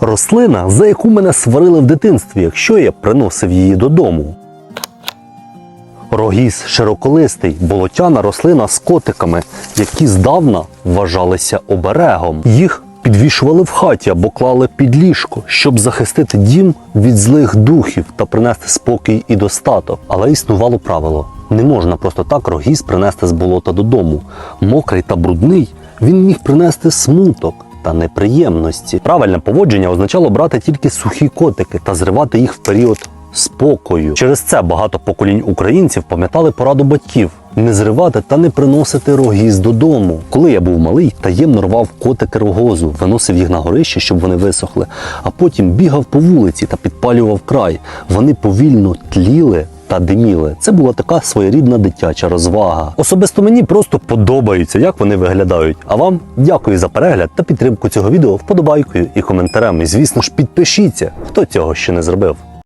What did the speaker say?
Рослина, за яку мене сварили в дитинстві, якщо я приносив її додому. Рогіз широколистий, болотяна рослина з котиками, які здавна вважалися оберегом. Їх підвішували в хаті або клали під ліжко, щоб захистити дім від злих духів та принести спокій і достаток. Але існувало правило: не можна просто так рогіз принести з болота додому. Мокрий та брудний він міг принести смуток. Та неприємності. Правильне поводження означало брати тільки сухі котики та зривати їх в період спокою. Через це багато поколінь українців пам'ятали пораду батьків не зривати та не приносити рогіз додому. Коли я був малий, таємно рвав котики рогозу, виносив їх на горище, щоб вони висохли, а потім бігав по вулиці та підпалював край. Вони повільно тліли. Та диміли. Це була така своєрідна дитяча розвага. Особисто мені просто подобається, як вони виглядають. А вам дякую за перегляд та підтримку цього відео вподобайкою і коментарем. І звісно ж, підпишіться, хто цього ще не зробив.